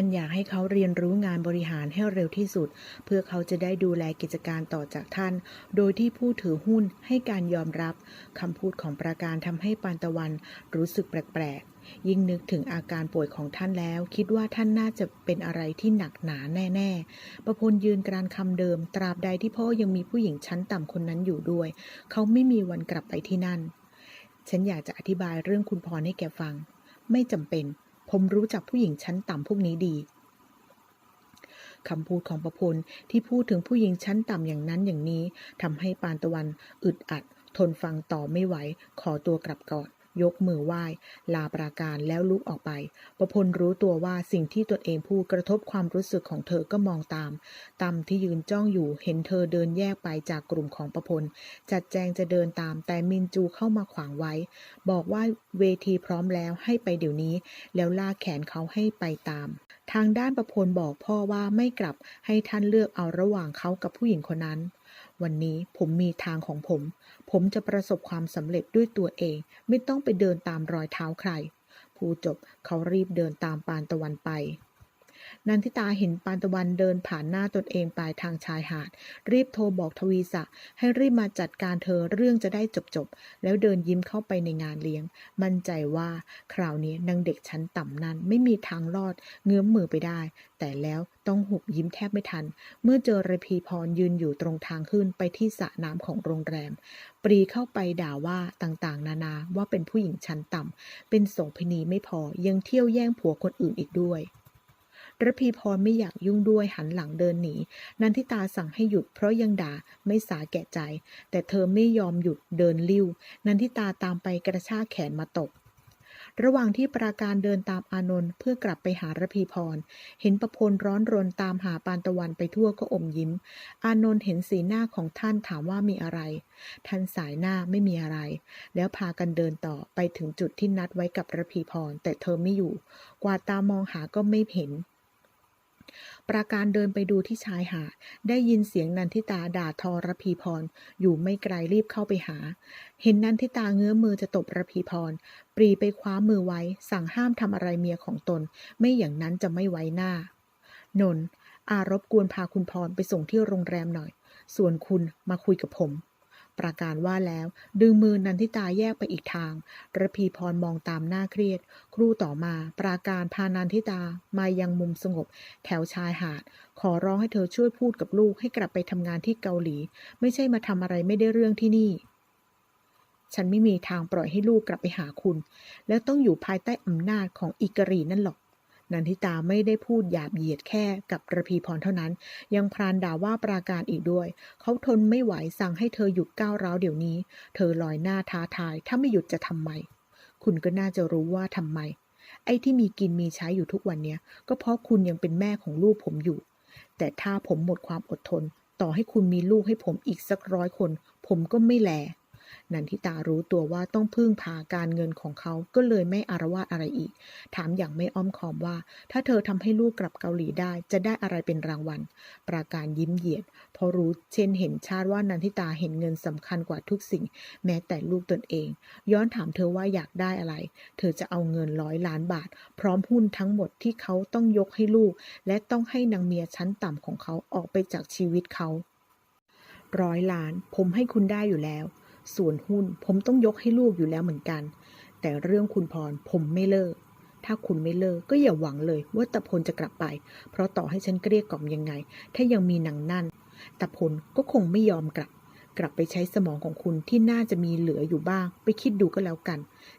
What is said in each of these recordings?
านอยากให้เขาเรียนรู้งานบริหารให้เร็วที่สุด เพื่อเขาจะได้ดูแลกิจการต่อจากท่าน โดยที่ผู้ถือหุ้นให้การยอมรับคำพูดของประการทำให้ปานตะวันรู้สึกแปลกๆ ยิ่งนึกถึงอาการป่วยของท่านแล้ว คิดว่าท่านน่าจะเป็นอะไรที่หนักหนาแน่ๆ ประพลยืนกรานคำเดิม ตราบใดที่พ่อยังมีผู้หญิงชั้นต่ำคนนั้นอยู่ด้วย เขาไม่มีวันกลับไปที่นั่น ฉันอยากจะอธิบายเรื่องคุณพรให้แกฟัง ไม่จำเป็น ผมรู้จักผู้หญิงชั้นต่ำพวกนี้ดีคำพูดของประพลที่พูดถึงผู้หญิงชั้นต่ำอย่างนั้นอย่างนี้ทำให้ปานตะวันอึดอัด ทนฟังต่อไม่ไหว ขอตัวกลับก่อน ยกมือไหว้ ลาปราการแล้วลุกออกไป ประพลรู้ตัวว่าสิ่งที่ตนเองพูดกระทบความรู้สึกของเธอก็มองตามตำที่ยืนจ้องอยู่เห็นเธอเดินแยกไปจากกลุ่มของประพลจัดแจงจะเดินตาม แต่มินจูเข้ามาขวางไว้ บอกว่าเวทีพร้อมแล้วให้ไปเดี๋ยวนี้ แล้วลากแขนเขาให้ไปตาม ทางด้านประพลบอกพ่อว่าไม่กลับให้ท่านเลือกเอาระหว่างเขากับผู้หญิงคนนั้น วันนี้ผมมีทางของผม ผมจะประสบความสำเร็จด้วยตัวเอง ไม่ต้องไปเดินตามรอยเท้าใคร ผู้จบเขารีบเดินตามปานตะวันไป นันทิตาเห็นปานตะวันเดินผ่านหน้าตนเองไปทางชายหาด รีบโทรบอกทวีศักดิ์ให้รีบมาจัดการเธอเรื่องจะได้จบๆ แล้วเดินยิ้มเข้าไปในงานเลี้ยง มั่นใจว่าคราวนี้นางเด็กชั้นต่ำนั้นไม่มีทางรอดเงื้อมมือไปได้ แต่แล้วต้องหุบยิ้มแทบไม่ทัน เมื่อเจอระพีพรยืนอยู่ตรงทางขึ้นไปที่สระน้ำของโรงแรม ปรีเข้าไปด่าว่าต่างๆ นานาว่าเป็นผู้หญิงชั้นต่ำเป็นโสเภณีไม่พอยังเที่ยวแย่งผัวคนอื่นอีกด้วย ระพีพรไม่อยากยุ่งด้วยหันหลังเดินหนีนันทิตาสั่งให้หยุดเพราะยังด่าไม่สาแก่ใจ แต่เธอไม่ยอมหยุดเดินลิ้วนันทิตาตามไปกระชากแขนมาตบระหว่างที่ปราการเดินตามอานนท์เพื่อกลับไปหาระพีพร เห็นประพลร้อนรนตามหาปานตะวันไปทั่วก็อมยิ้ม อานนท์เห็นสีหน้าของท่านถามว่ามีอะไร ท่านสายหน้าไม่มีอะไร แล้วพากันเดินต่อไปถึงจุดที่นัดไว้กับระพีพร แต่เธอไม่อยู่ กว่าตามองหาก็ไม่เห็น ปราการเดินไปดูที่ชายหาด ได้ยินเสียงนันทิตาด่าทอระพีพร อยู่ไม่ไกลรีบเข้าไปหา เห็นนันทิตาเงื้อมือจะตบระพีพร ปรีไปคว้ามือไว้ สั่งห้ามทำอะไรเมียของตน ไม่อย่างนั้นจะไม่ไว้หน้า นนท์อารบกวนพาคุณพรไปส่งที่โรงแรมหน่อย ส่วนคุณมาคุยกับผม ปราการว่าแล้ว ดึงมือนันทิตาแยกไปอีกทางระพีพรมองตามหน้าเครียด ครู่ต่อมา ปราการพานันทิตามายังมุมสงบ แถวชายหาด ขอร้องให้เธอช่วยพูดกับลูกให้กลับไปทำงานที่เกาหลี ไม่ใช่มาทำอะไรไม่ได้เรื่องที่นี่ ฉันไม่มีทางปล่อยให้ลูกกลับไปหาคุณ แล้วต้องอยู่ภายใต้อำนาจของอิกรีนั่นหรอก นันทิตาไม่ได้พูดหยาบเหยียดแค่กับระพีพรเท่านั้น ยังพรานด่าว่าปราการอีกด้วย เขาทนไม่ไหวสั่งให้เธอหยุดก้าวร้าวเดี๋ยวนี้ เธอลอยหน้าท้าทาย ถ้าไม่หยุดจะทำไม คุณก็น่าจะรู้ว่าทำไม ไอ้ที่มีกินมีใช้อยู่ทุกวันเนี้ยก็เพราะคุณยังเป็นแม่ของลูกผมอยู่ แต่ถ้าผมหมดความอดทน ต่อให้คุณมีลูกให้ผมอีกสักร้อยคน ผมก็ไม่แล นันทิตารู้ตัวว่าต้องพึ่งพาการเงินของเขาก็เลยไม่อารวาสอะไรอีก ถามอย่างไม่อ้อมค้อมว่า ถ้าเธอทำให้ลูกกลับเกาหลีได้จะได้อะไรเป็นรางวัล ปราการยิ้มเหยียดเพราะรู้เช่นเห็นชาติว่านันทิตาเห็นเงินสำคัญกว่าทุกสิ่ง แม้แต่ลูกตนเอง ย้อนถามเธอว่าอยากได้อะไร เธอจะเอาเงินร้อยล้านบาท พร้อมหุ้นทั้งหมดที่เขาต้องยกให้ลูก และต้องให้นางเมียชั้นต่ำของเขาออกไปจากชีวิตเขาร้อยล้าน ผมให้คุณได้อยู่แล้ว ส่วนหุ้นผมต้องยกให้ลูกอยู่แล้วเหมือนกัน แต่เรื่องคุณพรผมไม่เลิก ถ้าคุณไม่เลิกก็อย่าหวังเลยว่าตะพลจะกลับไป เพราะต่อให้ฉันเกลี้ยกล่อมยังไง ถ้ายังมีหนังนั่นตะพลก็คงไม่ยอมกลับ กลับไปใช้สมองของคุณที่น่าจะมีเหลืออยู่บ้าง ไปคิดดูก็แล้วกัน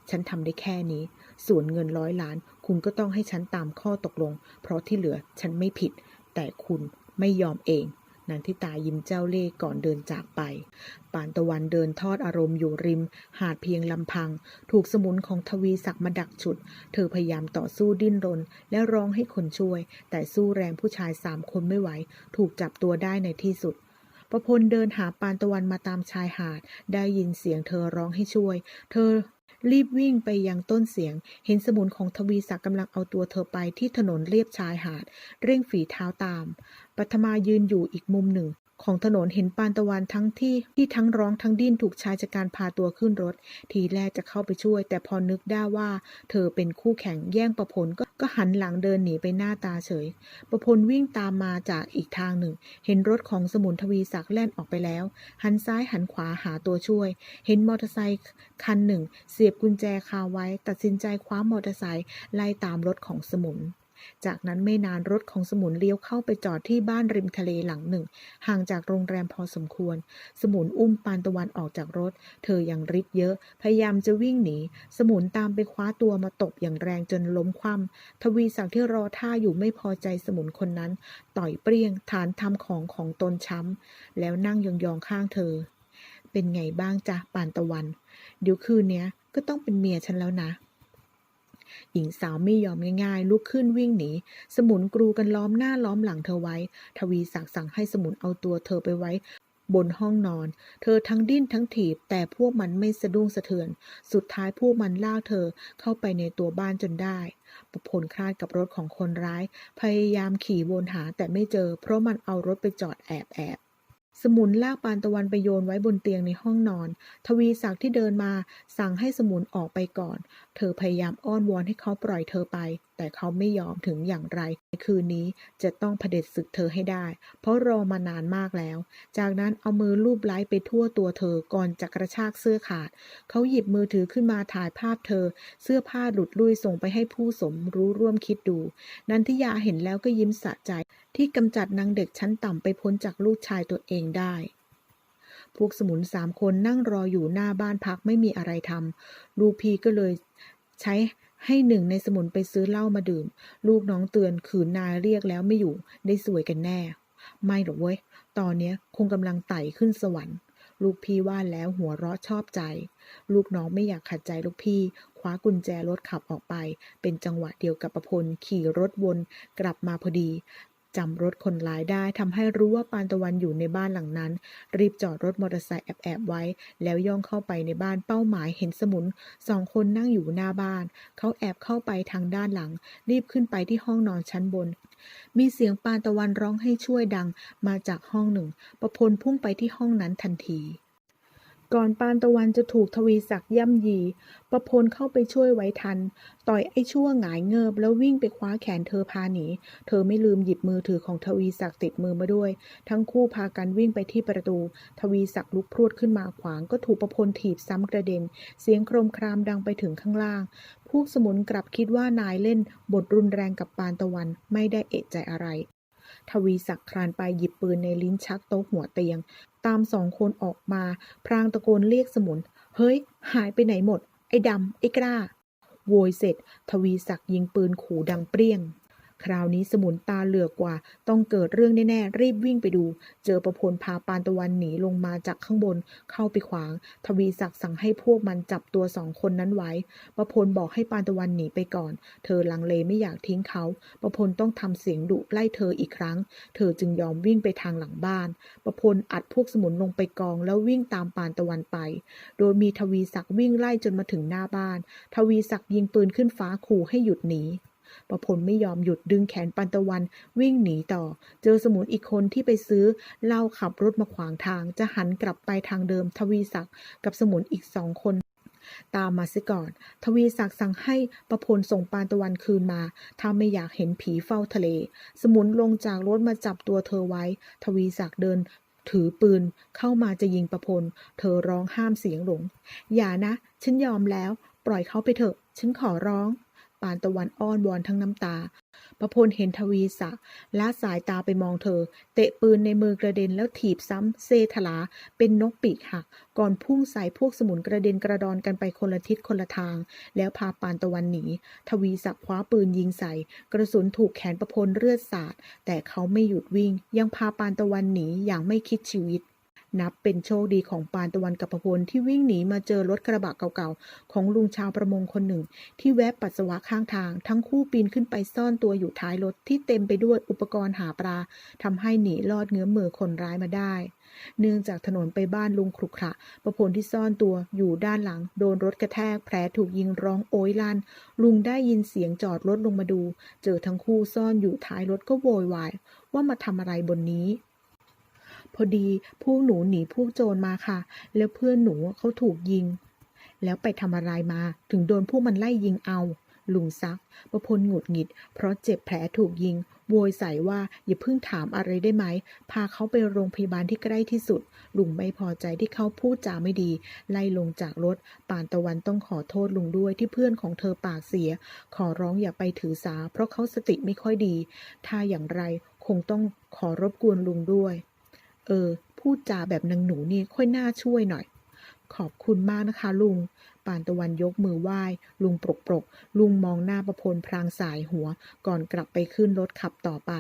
ฉันทำได้แค่นี้ ส่วนเงินร้อยล้าน คุณก็ต้องให้ฉันตามข้อตกลง เพราะที่เหลือฉันไม่ผิด แต่คุณไม่ยอมเอง นันทิตายิ้มเจ้าเล่ห์ก่อนเดินจากไป ปานตะวันเดินทอดอารมณ์อยู่ริม หาดเพียงลำพัง ถูกสมุนของทวีศักดิ์มาดักฉุด เธอพยายามต่อสู้ดิ้นรน และร้องให้คนช่วย แต่สู้แรงผู้ชายสามคนไม่ไหว ถูกจับตัวได้ในที่สุดประพลเดินหาปานตะวันมาตามชายหาด ได้ยินเสียงเธอร้องให้ช่วย เธอรีบวิ่งไปยังต้นเสียง เห็นสมุนของทวีศักดิ์กำลังเอาตัวเธอไปที่ถนนเลียบชายหาด เร่งฝีเท้าตาม ปัทมายืนอยู่อีกมุมหนึ่ง ของถนนเห็นปานตะวันทั้งที่ที่ทั้งร้องทั้งดิ้นถูกชายจัดการพาตัวขึ้นรถ ทีแรกจะเข้าไปช่วย แต่พอนึกได้ว่า เธอเป็นคู่แข่งแย่งประพลก็ก็หันหลังเดินหนีไปหน้าตาเฉย ประพลวิ่งตามมาจากอีกทางหนึ่ง เห็นรถของสมุนทวีศักดิ์แล่นออกไปแล้ว หันซ้ายหันขวาหาตัวช่วย เห็นมอเตอร์ไซค์คันหนึ่ง เสียบกุญแจคาไว้ ตัดสินใจคว้ามอเตอร์ไซค์ไล่ตามรถของสมุน จากนั้นไม่นานรถของสมุนเลี้ยวเข้าไปจอดที่บ้านริมทะเลหลังหนึ่ง ห่างจากโรงแรมพอสมควร สมุนอุ้มปานตะวันออกจากรถ เธอยังริดเยอะ พยายามจะวิ่งหนี สมุนตามไปคว้าตัวมาตบอย่างแรงจนล้มคว่ำทวีศักดิ์ที่รอท่าอยู่ไม่พอใจสมุนคนนั้น ต่อยเปรี้ยงฐานทำของของตนช้ำแล้วนั่งยองๆข้างเธอ เป็นไงบ้างจ๊ะปานตะวัน เดี๋ยวคืนเนี้ยก็ต้องเป็นเมียฉันแล้วนะ หญิงสาวไม่ยอมง่ายๆ ลุกขึ้นวิ่งหนี สมุนกรูกันล้อมหน้าล้อมหลังเธอไว้ ทวีศักดิ์สั่งให้สมุนเอาตัวเธอไปไว้ บนห้องนอน เธอทั้งดิ้นทั้งถีบ แต่พวกมันไม่สะดุ้งสะเทือน สุดท้ายพวกมันล่าเธอเข้าไปในตัวบ้านจนได้ประพลคลาดกับรถของคนร้าย พยายามขี่วนหาแต่ไม่เจอ เพราะมันเอารถไปจอดแอบแอบ สมุนลากปานตะวันไปโยนไว้บนเตียงในห้องนอน ทวีศักดิ์ที่เดินมาสั่งให้สมุนออกไปก่อน เธอพยายามอ้อนวอนให้เขาปล่อยเธอไป แต่เขาไม่ยอมถึงอย่างไร ในคืนนี้จะต้องเผด็จศึกเธอให้ได้ เพราะรอมานานมากแล้ว จากนั้นเอามือลูบไล้ไปทั่วตัวเธอก่อนจะกระชากเสื้อขาด เขาหยิบมือถือขึ้นมาถ่ายภาพเธอ เสื้อผ้าหลุดลุยส่งไปให้ผู้สมรู้ร่วมคิดดู นันทิยาเห็นแล้วก็ยิ้มสะใจ ที่กำจัดนางเด็กชั้นต่ำไปพ้นจากลูกชายตัวเองได้พวกสมุนสามคนนั่งรออยู่หน้าบ้านพักไม่มีอะไรทำลูกพีก็เลยใช้ ให้หนึ่งในสมุนไปซื้อเหล้ามาดื่ม ลูกน้องเตือนขืนนายเรียกแล้วไม่อยู่ ได้สวยกันแน่ ไม่หรอกเว้ย ตอนเนี้ยคงกำลังไต่ขึ้นสวรรค์ ลูกพี่ว่าแล้วหัวเราะชอบใจ ลูกน้องไม่อยากขัดใจลูกพี่ คว้ากุญแจรถขับออกไป เป็นจังหวะเดียวกับประพลขี่รถวนกลับมาพอดี จำรถคนร้ายได้ทำให้รู้ว่าปานตะวันอยู่ในบ้านหลังนั้น รีบจอดรถมอเตอร์ไซค์แอบๆไว้ แล้วย่องเข้าไปในบ้านเป้าหมายเห็นสมุนสองคนนั่งอยู่หน้าบ้าน เขาแอบเข้าไปทางด้านหลัง รีบขึ้นไปที่ห้องนอนชั้นบน มีเสียงปานตะวันร้องให้ช่วยดังมาจากห้องหนึ่ง ประพลพุ่งไปที่ห้องนั้นทันที ก่อนปานตะวันจะถูกทวีศักดิ์ย่ำยี ประพลเข้าไปช่วยไว้ทัน ต่อยไอ้ชั่วหงายเงิบแล้ววิ่งไปคว้าแขนเธอพาหนี เธอไม่ลืมหยิบมือถือของทวีศักดิ์ติดมือมาด้วย ทั้งคู่พากันวิ่งไปที่ประตู ทวีศักดิ์ลุกพรวดขึ้นมาขวางก็ถูกประพลถีบซ้ำกระเด็น เสียงโครมครามดังไปถึงข้างล่าง พวกสมุนกลับคิดว่านายเล่นบทรุนแรงกับปานตะวันไม่ได้เอะใจอะไร ทวีศักดิ์คลานไปหยิบปืนในลิ้นชักโต๊ะหัวเตียง ตามสองคนออกมา พรางตะโกนเรียกสมุน เฮ้ย หายไปไหนหมด ไอ้ดำ ไอ้กล้า โวยเสร็จ ทวีศักดิ์ยิงปืนขู่ดังเปรี้ยง คราวนี้สมุนตาเหลือกว่า ต้องเกิดเรื่องแน่ ๆ รีบวิ่งไปดู เจอประพลพาปานตะวันหนีลงมาจากข้างบน เข้าไปขวาง ทวีศักดิ์สั่งให้พวกมันจับตัวสองคนนั้นไว้ ประพลบอกให้ปานตะวันหนีไปก่อน เธอลังเลไม่อยากทิ้งเขา ประพลต้องทำเสียงดุไล่เธออีกครั้ง เธอจึงยอมวิ่งไปทางหลังบ้าน ประพลอัดพวกสมุนลงไปกองแล้ววิ่งตามปานตะวันไป โดยมีทวีศักดิ์วิ่งไล่จนมาถึงหน้าบ้าน ทวีศักดิ์ยิงปืนขึ้นฟ้าขู่ให้หยุดหนี ประพลไม่ยอมหยุดดึงแขนปันตะวันวิ่งหนีต่อ เจอสมุนอีกคนที่ไปซื้อเหล้าขับรถมาขวางทาง จะหันกลับไปทางเดิมทวีศักดิ์กับสมุนอีกสองคนตามมาซิก่อน ทวีศักดิ์สั่งให้ประพลส่งปานตะวันคืนมา ถ้าไม่อยากเห็นผีเฝ้าทะเล สมุนลงจากรถมาจับตัวเธอไว้ ทวีศักดิ์เดิน ถือปืนเข้ามาจะยิงประพล เธอร้องห้ามเสียงหลง อย่านะ ฉันยอมแล้ว ปล่อยเขาไปเถอะ ฉันขอร้อง ปานตะวันอ้อนวอนทั้งน้ำตา ประพลเห็นทวีศักดิ์ละสายตาไปมองเธอ เตะปืนในมือกระเด็นแล้วถีบซ้ำเซทลา เป็นนกปีกหัก ก่อนพุ่งใส่พวกสมุนกระเด็นกระดอนกันไปคนละทิศคนละทาง แล้วพาปานตะวันหนี ทวีศักดิ์คว้าปืนยิงใส่ กระสุนถูกแขนประพลเลือดสาด แต่เขาไม่หยุดวิ่ง ยังพาปานตะวันหนีอย่างไม่คิดชีวิต นับเป็นโชคดีของปานตะวันกับประพลที่วิ่งหนีมาเจอรถกระบะเก่าๆ ของลุงชาวประมงคนหนึ่ง ที่แวะปัสสาวะข้างทาง ทั้งคู่ปีนขึ้นไปซ่อนตัวอยู่ท้ายรถที่เต็มไปด้วยอุปกรณ์หาปลาทำให้หนีรอดเงื้อมมือคนร้ายมาได้ เนื่องจากถนนไปบ้านลุงครุขระประพลที่ซ่อนตัวอยู่ด้านหลัง โดนรถกระแทกแผลถูกยิงร้องโอยลั่น ลุงได้ยินเสียงจอดรถลงมาดู เจอทั้งคู่ซ่อนอยู่ท้ายรถก็โวยวายว่ามาทำอะไรบนนี้ ออดีพวกหนูหนีพวกโจรมาค่ะ แล้วเพื่อนหนูเขาถูกยิง แล้วไปทำอะไรมาถึงโดนพวกมันไล่ยิงเอาลุงซักประพลหงุดหงิด เพราะเจ็บแผลถูกยิง โวยใส่ว่าอย่าเพิ่งถามอะไรได้ไหม พาเขาไปโรงพยาบาลที่ใกล้ที่สุด ลุงไม่พอใจที่เขาพูดจาไม่ดี ไล่ลงจากรถ ป่านตะวันต้องขอโทษลุงด้วยที่เพื่อนของเธอปากเสีย ขอร้องอย่าไปถือสา เพราะเขาสติไม่ค่อยดี ถ้าอย่างไรคงต้องขอรบกวนลุงด้วย เออ พูดจาแบบนางหนูนี่ค่อยน่าช่วยหน่อย ขอบคุณมากนะคะลุง ปานตะวันยกมือไหว้ ลุงปรกปรก ลุงมองหน้าประพลพลางสายหัว ก่อนกลับไปขึ้นรถขับต่อไป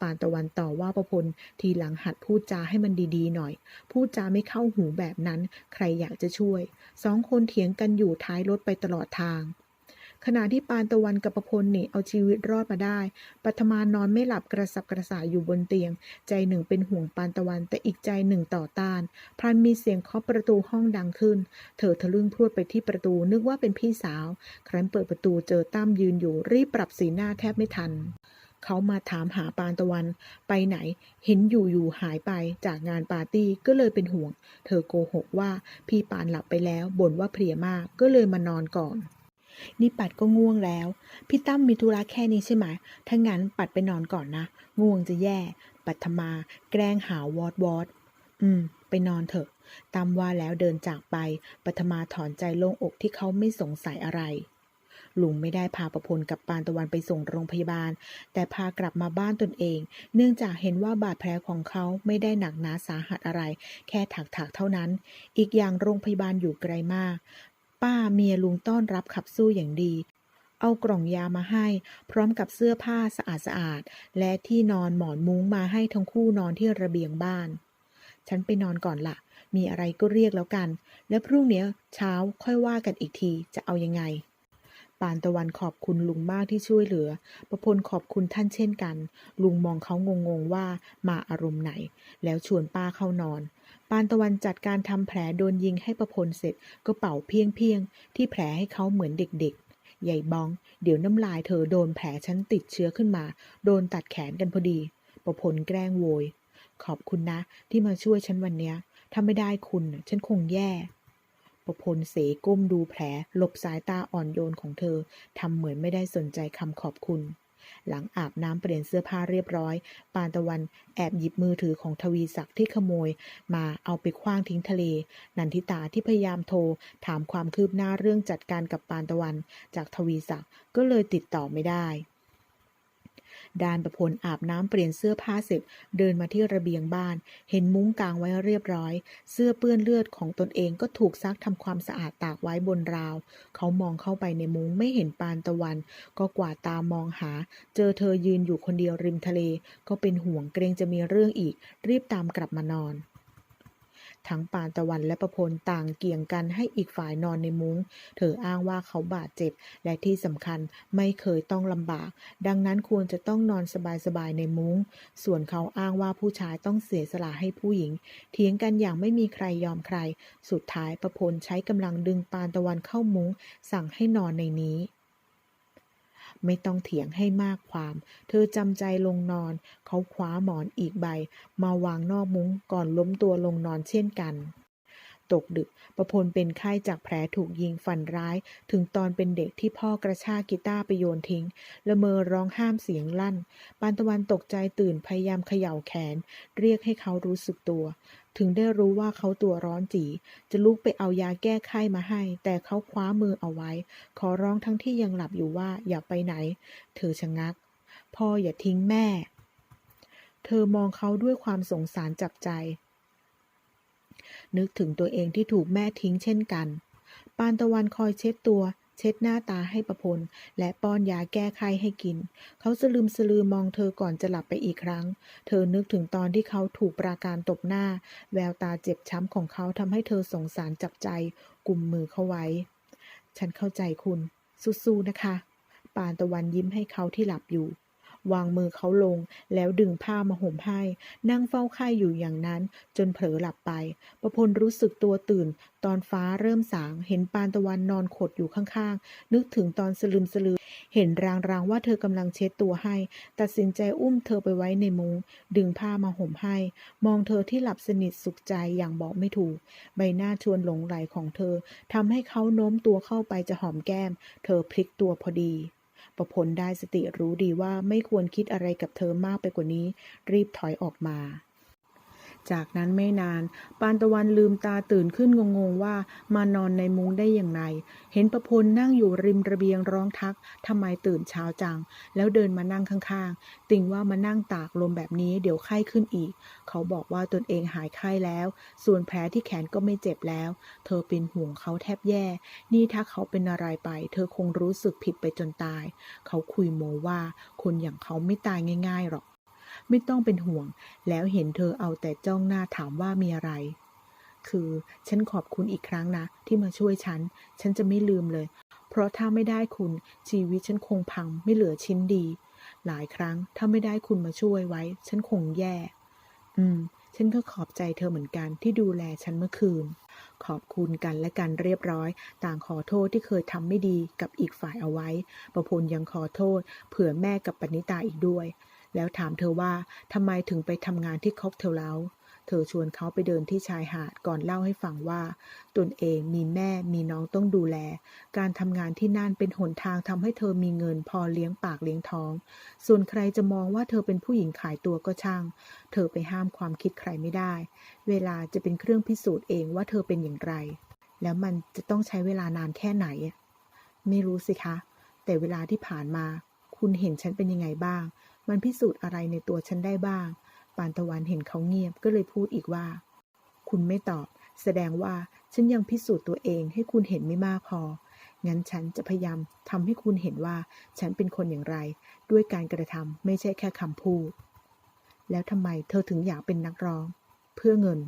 ปานตะวันต่อว่าประพลทีหลังหัดพูดจาให้มันดีๆหน่อย พูดจาไม่เข้าหูแบบนั้น ใครอยากจะช่วย สองคนเถียงกันอยู่ท้ายรถไปตลอดทาง ขณะที่ปานตะวันกับประพลนี่เอาชีวิตรอดมาได้ ปัทมานอนไม่หลับกระสับกระส่ายอยู่บนเตียง ใจหนึ่งเป็นห่วงปานตะวัน แต่อีกใจหนึ่งต่อต้าน พลันมีเสียงเคาะประตูห้องดังขึ้น เธอทะลึ่งพรวดไปที่ประตูนึกว่าเป็นพี่สาว ครั้นเปิดประตูเจอตั้มยืนอยู่ รีบปรับสีหน้าแทบไม่ทันเขามาถามหาปานตะวัน ไปไหน เห็นอยู่อยู่หายไปจากงานปาร์ตี้ก็เลยเป็นห่วง เธอโกหกว่าพี่ปานหลับไปแล้วบ่นว่าเพลียมากก็เลยมานอนก่อน นี่ปัดก็ง่วงแล้ว พี่ตั้มมีธุระแค่นี้ใช่ไหมถ้างั้นปัดไปนอนก่อนนะ ง่วงจะแย่ ปัทมา แกล้งหาวอดวอดอืม ไปนอนเถอะ ตามว่าแล้วเดินจากไป ปัทมาถอนใจโล่งอกที่เขาไม่สงสัยอะไรลุงไม่ได้พาประพลกับปานตะวันไปส่งโรงพยาบาล แต่พากลับมาบ้านตนเอง เนื่องจากเห็นว่าบาดแผลของเขาไม่ได้หนักหนาสาหัสอะไร แค่ถักๆเท่านั้น อีกอย่างโรงพยาบาลอยู่ไกลมาก ป้าเมียลุงต้อนรับขับสู้อย่างดี เอากล่องยามาให้ พร้อมกับเสื้อผ้าสะอาดๆและที่นอนหมอนมุ้งมาให้ทั้งคู่นอนที่ระเบียงบ้าน ฉันไปนอนก่อนละมีอะไรก็เรียกแล้วกัน แล้วพรุ่งนี้เช้าค่อยว่ากันอีกทีจะเอายังไงปานตะวันขอบคุณลุงมากที่ช่วยเหลือ ประพลขอบคุณท่านเช่นกัน ลุงมองเขางงๆว่ามาอารมณ์ไหน แล้วชวนป้าเข้านอน ปานตะวันจัดการทำแผลโดนยิงให้ประพลเสร็จก็เป่าเพียงเพียงๆที่แผลให้เขาเหมือนเด็กๆ ใหญ่บ้อง เดี๋ยวน้ำลายเธอโดนแผลฉันติดเชื้อขึ้นมา โดนตัดแขนกันพอดี ประพลแกล้งโวย ขอบคุณนะที่มาช่วยฉันวันเนี้ยถ้าไม่ได้คุณฉันคงแย่ประพลเสก้มดูแผลหลบสายตาอ่อนโยนของเธอทำเหมือนไม่ได้สนใจคำขอบคุณ หลังอาบน้ำเปลี่ยนเสื้อผ้าเรียบร้อย ปานตะวันแอบหยิบมือถือของทวีศักดิ์ที่ขโมย มาเอาไปคว้างทิ้งทะเล นันทิตาที่พยายามโทร ถามความคืบหน้าเรื่องจัดการกับปานตะวัน จากทวีศักดิ์ก็เลยติดต่อไม่ได้ ดานประพลอาบน้ำเปลี่ยนเสื้อผ้าเสร็จเดินมาที่ระเบียงบ้าน เห็นมุ้งกางไว้เรียบร้อย เสื้อเปื้อนเลือดของตนเองก็ถูกซักทำความสะอาดตากไว้บนราว เขามองเข้าไปในมุ้งไม่เห็นปานตะวัน ก็กวาดตามองหา เจอเธอยืนอยู่คนเดียวริมทะเล ก็เป็นห่วงเกรงจะมีเรื่องอีก รีบตามกลับมานอน ทั้งปานตะวันและประพลต่างเกี่ยงกันให้อีกฝ่ายนอนในมุง้ง เธออ้างว่าเขาบาดเจ็บ และที่สำคัญไม่เคยต้องลำบาก ดังนั้นควรจะต้องนอนสบายๆในมุง้ง ส่วนเขาอ้างว่าผู้ชายต้องเสียสละให้ผู้หญิง เถียงกันอย่างไม่มีใครยอมใคร สุดท้ายประพลใช้กำลังดึงปานตะวันเข้ามุง้ง สั่งให้นอนในนี้ ไม่ต้องเถียงให้มากความ เธอจำใจลงนอน เขาคว้าหมอนอีกใบ มาวางนอกมุ้งก่อนล้มตัวลงนอนเช่นกัน ตกดึก ประพลเป็นไข้จากแผลถูกยิงฝันร้าย ถึงตอนเป็นเด็กที่พ่อกระชากกีตาร์ไปโยนทิ้ง ละเมอร้องห้ามเสียงลั่น ปานตะวันตกใจตื่นพยายามเขย่าแขน เรียกให้เขารู้สึกตัว ถึงได้รู้ว่าเขาตัวร้อนจี จะลุกไปเอายาแก้ไข้มาให้ แต่เขาคว้ามือเอาไว้ ขอร้องทั้งที่ยังหลับอยู่ว่าอย่าไปไหน เธอชะงัก พ่ออย่าทิ้งแม่ เธอมองเขาด้วยความสงสารจับใจ นึกถึงตัวเองที่ถูกแม่ทิ้งเช่นกัน ปานตะวันคอยเช็ดตัว เช็ดหน้าตาให้ประพล และป้อนยาแก้ไข้ให้กิน เขาสลืมสลือมองเธอก่อนจะหลับไปอีกครั้ง เธอนึกถึงตอนที่เขาถูกปราการตบหน้า แววตาเจ็บช้ำของเขาทำให้เธอสงสารจับใจกุมมือเขาไว้ ฉันเข้าใจคุณ สู้ๆนะคะ ปานตะวันยิ้มให้เขาที่หลับอยู่ วางมือเขาลง แล้วดึงผ้ามาห่มให้ นั่งเฝ้าไข้อยู่อย่างนั้นจนเผลอหลับไป ประพลรู้สึกตัวตื่น ตอนฟ้าเริ่มสาง เห็นปานตะวันนอนขดอยู่ข้างๆ นึกถึงตอนสลืมสลือ เห็นรางๆว่าเธอกำลังเช็ดตัวให้ ตัดสินใจอุ้มเธอไปไว้ในมุง้งดึงผ้ามาห่มให้ มองเธอที่หลับสนิทสุขใจอย่างบอกไม่ถูก ใบหน้าชวนหลงไหลของเธอทำให้เขาโน้มตัวเข้าไปจะหอมแก้ม เธอพลิกตัวพอดี ประพลได้สติรู้ดีว่าไม่ควรคิดอะไรกับเธอมากไปกว่านี้ รีบถอยออกมา จากนั้นไม่นาน ปานตะวันลืมตาตื่นขึ้นงงๆว่ามานอนในมุ้งได้อย่างไร เห็นประพลนั่งอยู่ริมระเบียงร้องทักทำไมตื่นเช้าจัง แล้วเดินมานั่งข้างๆ ติงว่ามานั่งตากลมแบบนี้เดี๋ยวไข้ขึ้นอีก เขาบอกว่าตนเองหายไข้แล้ว ส่วนแผลที่แขนก็ไม่เจ็บแล้ว เธอเป็นห่วงเขาแทบแย่ นี่ถ้าเขาเป็นอะไรไป เธอคงรู้สึกผิดไปจนตาย เขาคุยโมว่า คนอย่างเขาไม่ตายง่ายๆหรอก ไม่ต้องเป็นห่วง แล้วเห็นเธอเอาแต่จ้องหน้าถามว่ามีอะไร คือฉันขอบคุณอีกครั้งนะ ที่มาช่วยฉัน ฉันจะไม่ลืมเลย เพราะถ้าไม่ได้คุณ ชีวิตฉันคงพังไม่เหลือชิ้นดี หลายครั้งถ้าไม่ได้คุณมาช่วยไว้ ฉันคงแย่ อืม ฉันก็ขอบใจเธอเหมือนกันที่ดูแลฉันเมื่อคืน ขอบคุณกันและกันเรียบร้อย ต่างขอโทษที่เคยทำไม่ดีกับอีกฝ่ายเอาไว้ ประพลยังขอโทษ เผื่อแม่กับปณิตาอีกด้วย แล้วถามเธอว่าทำไมถึงไปทำงานที่ค็อกเทลเล้าเธอชวนเขาไปเดินที่ชายหาดก่อนเล่าให้ฟังว่า ตนเองมีแม่มีน้องต้องดูแล การทำงานที่นั่นเป็นหนทางทำให้เธอมีเงินพอเลี้ยงปากเลี้ยงท้อง ส่วนใครจะมองว่าเธอเป็นผู้หญิงขายตัวก็ช่าง เธอไปห้ามความคิดใครไม่ได้ เวลาจะเป็นเครื่องพิสูจน์เองว่าเธอเป็นอย่างไร แล้วมันจะต้องใช้เวลานานแค่ไหน ไม่รู้สิคะ แต่เวลาที่ผ่านมา คุณเห็นฉันเป็นยังไงบ้าง มันพิสูจน์อะไรในตัวฉันได้บ้าง ปานตะวันเห็นเขาเงียบก็เลยพูดอีกว่า คุณไม่ตอบ แสดงว่าฉันยังพิสูจน์ตัวเองให้คุณเห็นไม่มากพอ งั้นฉันจะพยายามทำให้คุณเห็นว่าฉันเป็นคนอย่างไร ด้วยการกระทำไม่ใช่แค่คำพูด แล้วทำไมเธอถึงอยากเป็นนักร้อง เพื่อเงิน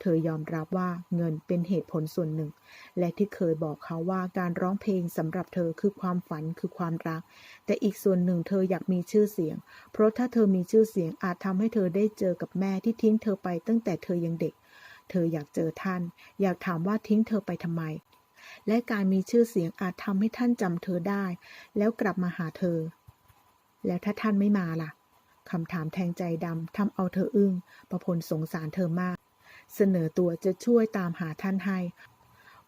เธอยอมรับว่าเงินเป็นเหตุผลส่วนหนึ่ง และที่เคยบอกเขาว่าการร้องเพลงสำหรับเธอคือความฝันคือความรัก แต่อีกส่วนหนึ่งเธออยากมีชื่อเสียง เพราะถ้าเธอมีชื่อเสียงอาจทำให้เธอได้เจอกับแม่ที่ทิ้งเธอไปตั้งแต่เธอยังเด็ก เธออยากเจอท่าน อยากถามว่าทิ้งเธอไปทำไม และการมีชื่อเสียงอาจทำให้ท่านจำเธอได้ แล้วกลับมาหาเธอ แล้วถ้าท่านไม่มาล่ะคำถามแทงใจดำทำเอาเธออึ้งประพลสงสารเธอมาก เสนอตัวจะช่วยตามหาท่านให้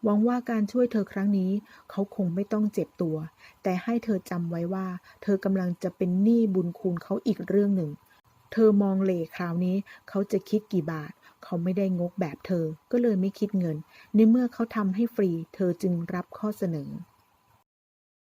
หวังว่าการช่วยเธอครั้งนี้ เขาคงไม่ต้องเจ็บตัว แต่ให้เธอจำไว้ว่า เธอกำลังจะเป็นหนี้บุญคุณเขาอีกเรื่องหนึ่ง เธอมองเหล่คราวนี้เขาจะคิดกี่บาท เขาไม่ได้งกแบบเธอ ก็เลยไม่คิดเงิน ในเมื่อเขาทำให้ฟรี เธอจึงรับข้อเสนอ